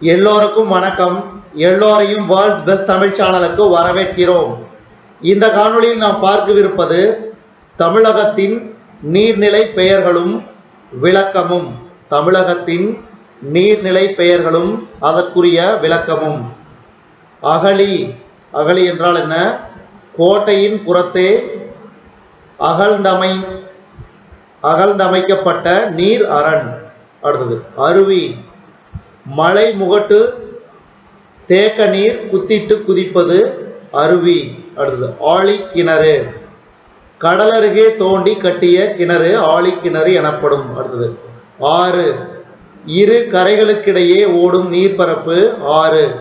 எல்லோருக்கும் வணக்கம். எல்லோரையும் வேர்ல்ட்ஸ் பெஸ்ட் தமிழ் சேனலுக்கு வரவேற்கிறோம். இந்த காணொளியில் நாம் பார்க்கவிருப்பது தமிழகத்தின் நீர்நிலை பெயர்களும் விளக்கமும். தமிழகத்தின் நீர்நிலை பெயர்களும் அதற்குரிய விளக்கமும். அகழி. அகழி என்றால் என்ன? கோட்டையின் புறத்தே அகழ்ந்தமை. அகழ்ந்தமைக்கப்பட்ட நீர் அரண். அடுத்தது அருவி. மலை முகட்டு தேக்க நீர் குத்திட்டு குதிப்பது அருவி. அடுத்தது ஆழி கிணறு. கடலருகே தோண்டி கட்டிய கிணறு ஆழி கிணறு எனப்படும். அடுத்தது ஆறு. இரு கரைகளுக்கிடையே ஓடும் நீர்ப்பரப்பு ஆறு.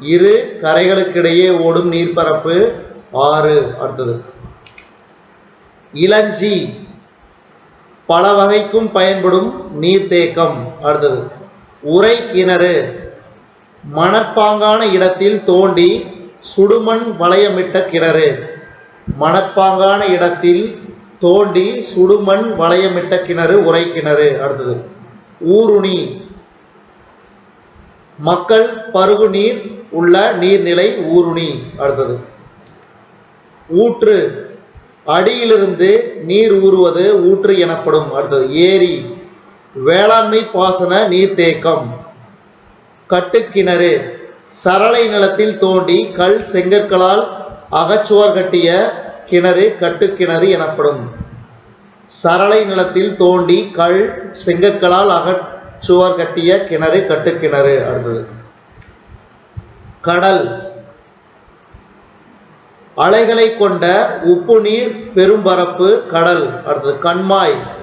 இரு கரைகளுக்கிடையே ஓடும் நீர்ப்பரப்பு ஆறு. அடுத்தது இளஞ்சி. பல வகைக்கும் பயன்படும் நீர்த்தேக்கம். அடுத்தது உரை கிணறு. மணற்பாங்கான இடத்தில் தோண்டி சுடுமண் வளையமிட்ட கிணறு. மணற்பாங்கான இடத்தில் தோண்டி சுடுமண் வளையமிட்ட கிணறு உரை கிணறு. அடுத்தது ஊருணி. மக்கள் பருகு நீர் உள்ள நீர்நிலை ஊருணி. அடுத்தது ஊற்று. அடியிலிருந்து நீர் ஊறுவது ஊற்று எனப்படும். அடுத்தது ஏரி. வேளாண்மை பாசன நீர்த்தேக்கம். கட்டுக்கிணறு சரளை நிலத்தில் தோண்டி கல் செங்கற்களால் அகச்சுவர் கட்டிய கிணறு கட்டுக்கிணறு எனப்படும். சரளை நிலத்தில் தோண்டி கல் செங்கற்களால் அகச்சுவர் கட்டிய கிணறு கட்டுக்கிணறு. அடுத்தது கடல். அலைகளை கொண்ட உப்பு நீர் பெரும்பரப்பு கடல். அடுத்தது கண்மாய்.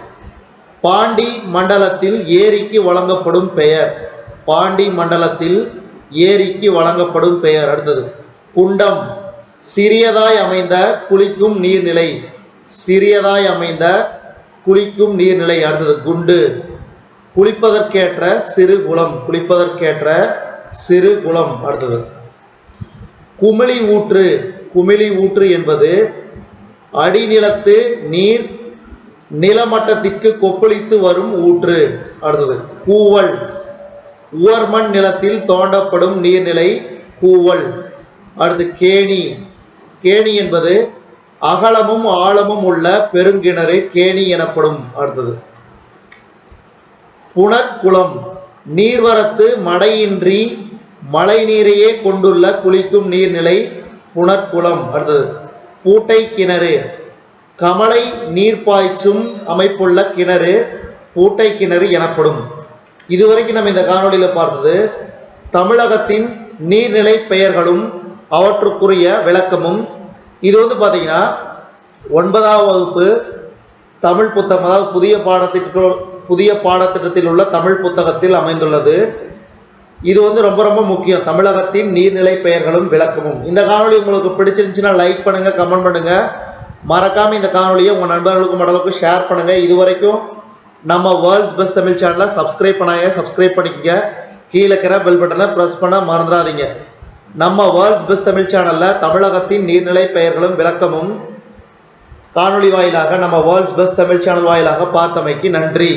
பாண்டி மண்டலத்தில் ஏரிக்கு வழங்கப்படும் பெயர். பாண்டி மண்டலத்தில் ஏரிக்கு வழங்கப்படும் பெயர். அடுத்தது குண்டம். சிறியதாய் அமைந்த குளிக்கும் நீர்நிலை. சிறியதாய் அமைந்த குளிக்கும் நீர்நிலை. அடுத்தது குண்டு. குளிப்பதற்கேற்ற சிறு குளம். குளிப்பதற்கேற்ற சிறு குளம். அடுத்தது குமிழி ஊற்று. குமிழி ஊற்று என்பது அடிநிலத்து நீர் நிலமட்டத்திற்கு கொப்பளித்து வரும் ஊற்று. அடுத்தது கூவல். உவர்மண் நிலத்தில் தோண்டப்படும் நீர்நிலை கூவல். அடுத்து கேணி. கேணி என்பது அகலமும் ஆழமும் உள்ள பெருங்கிணறு கேணி எனப்படும். அடுத்தது புனர்குளம் நீர்வரத்து மடையின்றி மழை நீரையே கொண்டுள்ள குளிக்கும் நீர்நிலை புனர்குளம் அடுத்தது பூட்டை கிணறு கமலை நீர் பாய்ச்சும் அமைப்புள்ள கிணறு பூட்டை கிணறு எனப்படும். இதுவரைக்கும் நம்ம இந்த காணொலியில் பார்த்தது தமிழகத்தின் நீர்நிலை பெயர்களும் அவற்றுக்குரிய விளக்கமும். இது வந்து பார்த்தீங்கன்னா ஒன்பதாம் வகுப்பு தமிழ் புத்தகம் அதாவது புதிய பாடத்திட்ட புதிய பாடத்திட்டத்தில் உள்ள தமிழ் புத்தகத்தில் அமைந்துள்ளது. இது வந்து ரொம்ப ரொம்ப முக்கியம். தமிழகத்தின் நீர்நிலை பெயர்களும் விளக்கமும். இந்த காணொலி உங்களுக்கு பிடிச்சிருந்துச்சுன்னா லைக் பண்ணுங்க கமெண்ட் பண்ணுங்க. மறக்காமல் இந்த காணொலியை உங்கள் நண்பர்களுக்கும் மடலுக்கும் ஷேர் பண்ணுங்கள் இது வரைக்கும் நம்ம வேர்ல்ட்ஸ் பெஸ்ட் தமிழ் சேனலை சப்ஸ்கிரைப் பண்ணாங்க சப்ஸ்கிரைப் பண்ணிக்கங்க. கீழே இருக்கிற பெல் பட்டனை ப்ரெஸ் பண்ண மறந்துடாதீங்க. நம்ம வேர்ல்ட்ஸ் பெஸ்ட் தமிழ் சேனலில் தமிழகத்தின் நீர்நிலை பெயர்களும் விளக்கமும் காணொளி வாயிலாக நம்ம வேர்ல்ட்ஸ் பெஸ்ட் தமிழ் சேனல் வாயிலாக பார்த்தமைக்கு நன்றி.